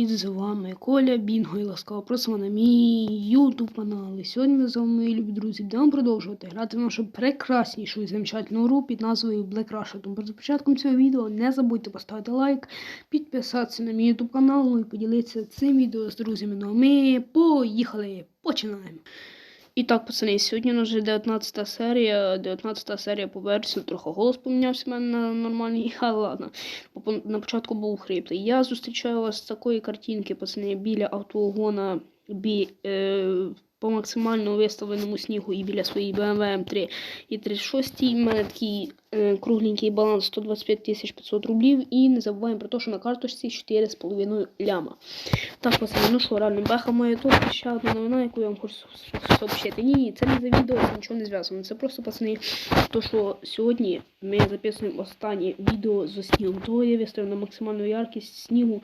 І з вами Коля Бінго і ласкаво просимо на мій ютуб канал. І сьогодні ми з вами, мої любі друзі, будемо продовжувати грати в нашу прекраснішу і замечательну гру під назвою Black Russia. Тому перед початком цього відео не забудьте поставити лайк, підписатися на мій ютуб канал ну і поділитися цим відео з друзями. Ну а ми поїхали! Починаємо! І так, пацани, сьогодні у нас вже 19 серія. 19 серія по версію. Трохи голос помінявся в мене на нормальний. Але ладно. На початку був хриплий. Я зустрічаю вас з такої картинки, пацани, біля автоугона бі, е, по максимально виставленому снігу і біля своєї BMW M3 і 36. У мене такий кругленький баланс 125 500 рублів. І не забуваємо про те, що на карточці 4,5 ляма. Так, пацани, ну що, реально, беха моя тут ще одна новина, яку я вам хочу сообщити. Ні, ні, це не за відео, це нічого не зв'язано. Це просто, пацани, то, що сьогодні ми записуємо останнє відео з снігом. Того я виставив на максимальну яркість снігу,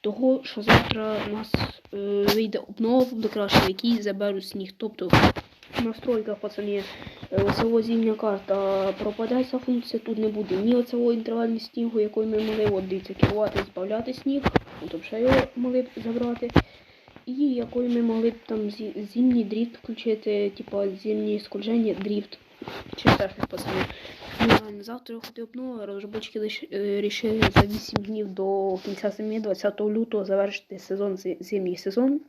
того, що завтра у нас е, вийде обнова до краще, який заберуть сніг. Тобто настройках, пацани, оцього зимня карта пропаде ця функція, тут не буде ні оцього інтервального снігу, якою ми могли от, дивіться, керувати, збавляти сніг, от вже його могли б забрати. І якою ми могли б там зимній дріфт включити, типу зимнє скольження дріфт. Чи щось пацани. Ну, реально, завтра ходить обнова, розробники вирішили за 8 днів до кінця зими, 20 лютого, завершити сезон зи- зимній сезон.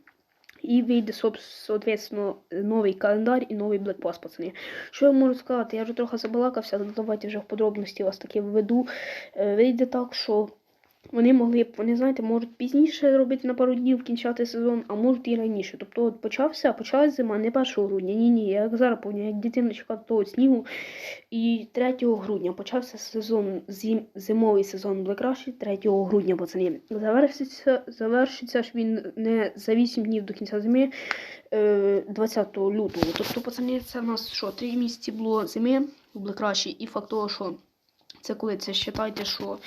І вийде, соответственно, новий календар і новий Black пацани. Що я можу сказати? Я вже трохи забалакався, але давайте вже в подробності вас таки введу. Е, Вийде так, що вони могли б, вони, знаєте, можуть пізніше робити на пару днів кінчати сезон, а можуть і раніше. Тобто от почався, почалась зима не 1 грудня. Ні, ні. Я як зараз пам'ятаю, як дитина чекала того снігу. І 3 грудня почався сезон зим, зимовий сезон Rush 3 грудня, пацани. Завершиться, завершиться ж він не за 8 днів до кінця зими, е, 20 лютого. Тобто, пацани, це в нас що, 3 місяці було зими Black Rush, і факт того, що це коли це вважайте, що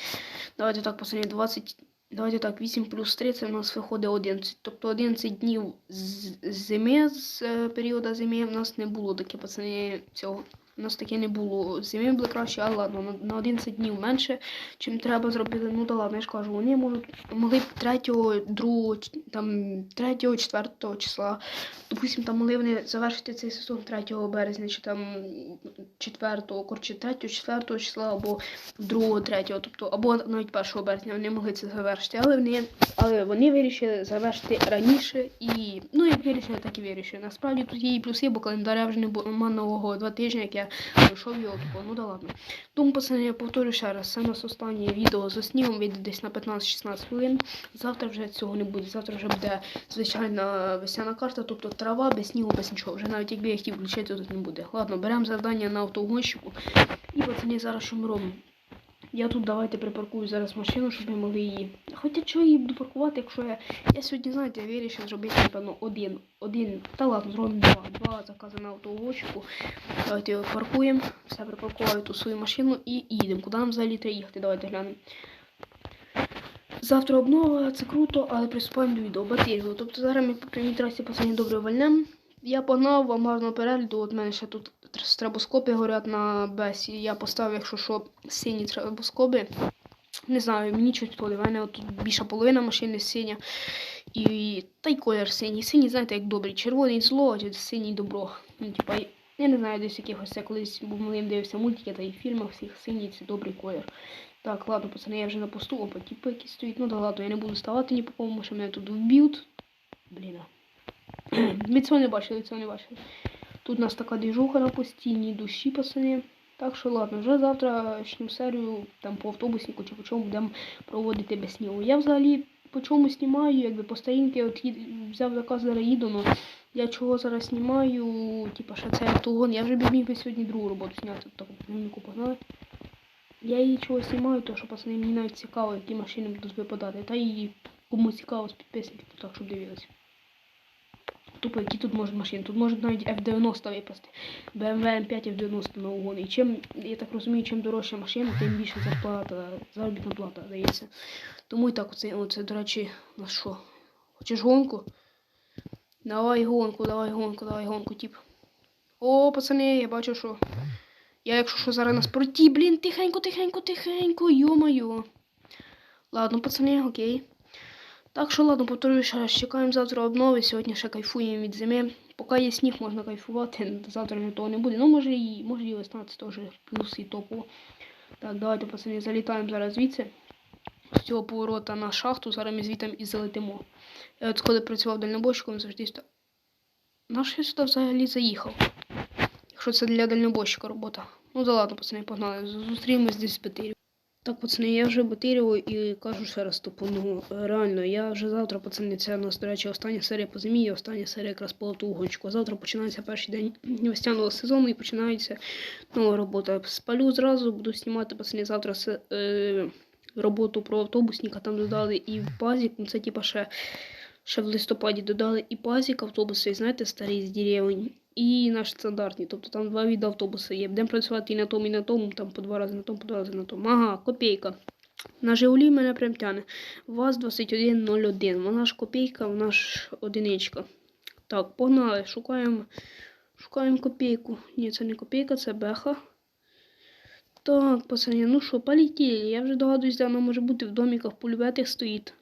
давайте так пацани, 20. Давайте так, 8 плюс 3 це у нас виходить 11. Тобто 11 днів з зими, з е, періоду зими в нас не було таке, пацани, цього. У нас таке не було. Зими було краще, але ладно, на, на 11 днів менше, чим треба зробити. Ну да ладно, я ж кажу, вони можуть могли б 3, 2, там 3, 4 числа. Допустим, там могли вони завершити цей сезон 3 березня, чи там 4, коротше, 3, 4 числа, або 2, 3, тобто, або навіть 1 березня вони могли це завершити. Але вони, але вони вирішили завершити раніше і ну як вирішили, так і вирішили. Насправді тут є і плюси, бо календаря вже не було нового два тижні, як я пройшов його, типу, ну да ладно. Тому, пацани, я повторю ще раз, це у нас останнє відео за снігом вийде десь на 15-16 хвилин. Завтра вже цього не буде. Завтра вже буде звичайна весняна карта, тобто трава без снігу, без нічого. Вже навіть якби я хотів включити, тут не буде. Ладно, беремо завдання на автогонщику. І пацани, зараз що ми робимо? Я тут давайте припаркую зараз машину, щоб ми могли її. Хоча чого її буду паркувати, якщо я. Я сьогодні, знаєте, вирішив зробити, напевно, один. Один. Та ладно, зробимо два. Два закази на автовозчику. Давайте його паркуємо. Все припаркуваю ту свою машину і їдемо. Куди нам взагалі треба їхати? Давайте глянемо. Завтра обнова, це круто, але приступаємо до відео. Батирію. Тобто зараз ми по прямій трасі пацані добре вальнемо. Я погнав вам гарного перегляду. От мене ще тут стробоскопи горять на бесі. Я поставив, якщо що, сині стробоскопи. Не знаю, мені щось підходить. У мене тут більша половина машини синя. І та й колір синій. Синій, знаєте, як добрий. Червоний зло, а синій добро. Ну, типа, я не знаю, десь якихось я колись був малим дивився мультики та й в фільмах всіх синій це добрий колір. Так, ладно, пацани, я вже на посту, опа, типу які стоїть. Ну да ладно, я не буду ставати ні по кому, що мене тут вб'ють. Блін. Ви цього не бачили, цього не бачили. Тут у нас така двіжуха на постійній душі, пацани. Так що ладно, вже завтра серію там по автобуснику чи по чому будемо проводити без снігу. Я взагалі по чому знімаю, якби по старінки от їд... взяв заказ зараз їду, но я чого зараз знімаю, типа ще це автогон. Я вже міг би сьогодні другу роботу зняти, так по погнали. Я її чого знімаю, то що пацани мені навіть цікаво, які машини будуть випадати. Та і кому цікаво з підписників, так щоб дивилися. Тупо які тут можуть машини. Тут можуть навіть F90 випасти. BMW M5 F90 на угон. І чим, я так розумію, чим дорожча машина, тим більше зарплата, заробітна плата дається. Тому і так оце, оце до речі, на що? Хочеш гонку? Давай гонку, давай гонку, давай гонку, тип. О, пацани, я бачу, що. Я, якщо що зараз на спорті, блін, тихенько, тихенько, тихенько, йо-моє. Ладно, пацани, окей. Так що ладно, повторюю ще раз, чекаємо завтра обнови. Сьогодні ще кайфуємо від зими. Поки є сніг, можна кайфувати. Завтра не того не буде. Ну, може і може і весна, це теж плюс і топово. Так, давайте, пацани, залітаємо зараз звідси. З цього поворота на шахту. Зараз ми звітом і залетимо. Я от коли працював дальнобойщиком, завжди ста. Наш я сюди взагалі заїхав. Якщо це для дальнобойщика робота. Ну да ладно, пацани, погнали. Зустрінемось десь з Батирів. Так, пацани, я вже батирю і кажу ще раз, тупо, ну реально, я вже завтра, пацани, це у до речі, остання серія по зимі, і остання серія якраз по ту. Завтра починається перший день весняного сезону і починається нова робота. Спалю зразу, буду знімати, пацани, завтра е, роботу про автобусника, там додали і базі, ну це типа ще, ще в листопаді додали і пазік автобуси, знаєте, старі з деревень. І наш стандартні, тобто там два види автобуси є. Будемо працювати і на тому, і на тому, там по два рази на тому, по два рази на тому. Ага, копійка. На Жигулі мене прям тяне. ВАЗ 2101. Вона ж копійка, вона ж одиничка. Так, погнали, шукаємо. Шукаємо копійку. Ні, це не копійка, це беха. Так, пацани, ну що, полетіли. Я вже догадуюсь, де вона може бути в доміках пульветих стоїть.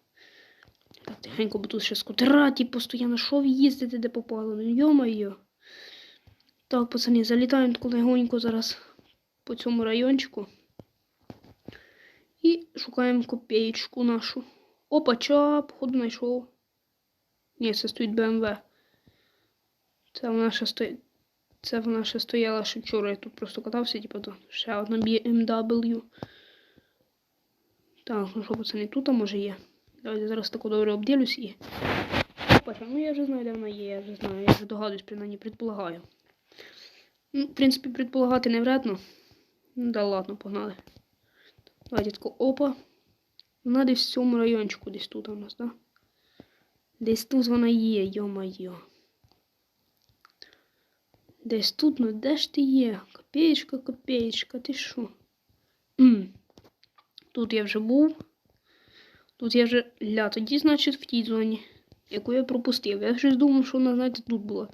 Так, тихенько, бо тут ще скутера, ті постійно, що ви їздите, де попало. Ну йо-моє. Так, пацани, залітаємо легонько зараз по цьому райончику. І шукаємо копеєчку нашу. Опа, ча, походу знайшов. Ні, це стоїть BMW. Це вона ще стоїть. Це вона ще стояла ще вчора. Я тут просто катався, типу, то ще одна BMW. Так, ну що, пацани, тут а може є. Давайте зараз таку добре обділюсь і. Опа, ча, ну я вже знаю, де вона є, я вже знаю, я вже догадуюсь, принаймні, предполагаю. Ну, в принципі, предполагати не вредно. Ну да ладно, погнали. Давайте тако, опа. Вона десь в цьому райончику, десь тут у нас, да? Десь тут вона є, йо-моє. Десь тут, ну де ж ти є? Копеєчка, копеєчка, ти що? Тут я вже був. Тут я вже ля, тоді, значить, в тій зоні, яку я пропустив. Я щось думав, що вона, знаєте, тут була.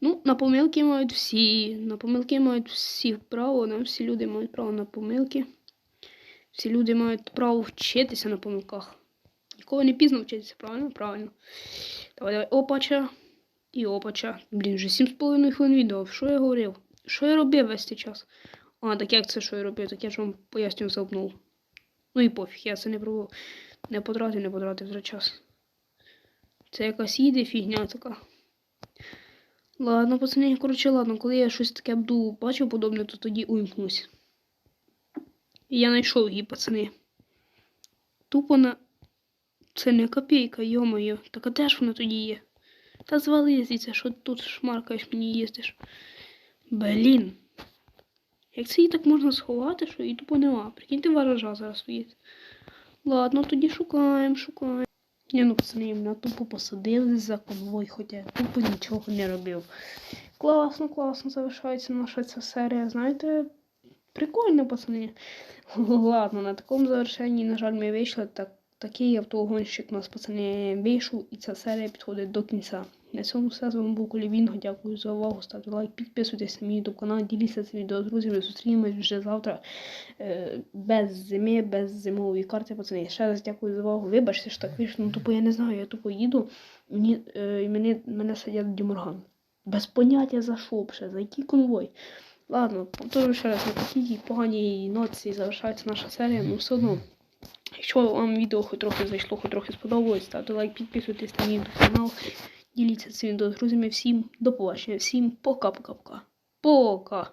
Ну, на помилки мають всі. На помилки мають всі право, не всі люди мають право на помилки. Всі люди мають право вчитися на помилках. Ніколи не пізно вчитися, правильно? Правильно. Давай, давай, опача. І опача. Блін, вже 7,5 хвилин відео. Що я говорив? Що я робив весь цей час? А, так як це що я робив? Так я ж вам поясню заобнув. Ну і пофіг, я це не пробував. Не потратив, не потратив вже час. Це якась їде фігня така. Ладно, пацани, коротше, ладно, коли я щось таке буду бачив подобне, то тоді уймкнусь. І я знайшов її, пацани. Тупо на. Це не копійка, йомою. Так а де ж вона тоді є? Та звали звідси, що тут шмаркаєш мені їздиш. Блін. Як це її так можна сховати, що її тупо нема. Прикиньте, ворожа зараз стоїть. Ладно, тоді шукаємо, шукаємо. Ні, ну пацани, мене тупо посадили за конвой, хоча я тупо нічого не робив. Класно, класно завершається наша ця серія. Знаєте, прикольно, пацани. Ладно, на такому завершенні, на жаль, ми вийшли. Так, такий автогонщик у нас, пацани, вийшов, і ця серія підходить до кінця. На цьому все з вами був Колівінго. Дякую за увагу. Ставте лайк, підписуйтесь на мій YouTube канал, діліться це відео з друзями. Зустрінемось вже завтра е, без зими, без зимової карти, пацани. Ще раз дякую за увагу. Вибачте, що так вийшло. Ну, тупо я не знаю, я тупо їду, мені, е, і мене, мене сидять Дімурган. Без поняття за що б за який конвой. Ладно, повторюю ще раз, на такій поганій ноці завершається наша серія, ну все одно. Якщо вам відео хоч трохи зайшло, хоч трохи сподобалось, ставте лайк, підписуйтесь на мій канал, діліться цим з друзями. Всім до побачення, всім пока-пока-пока. Пока!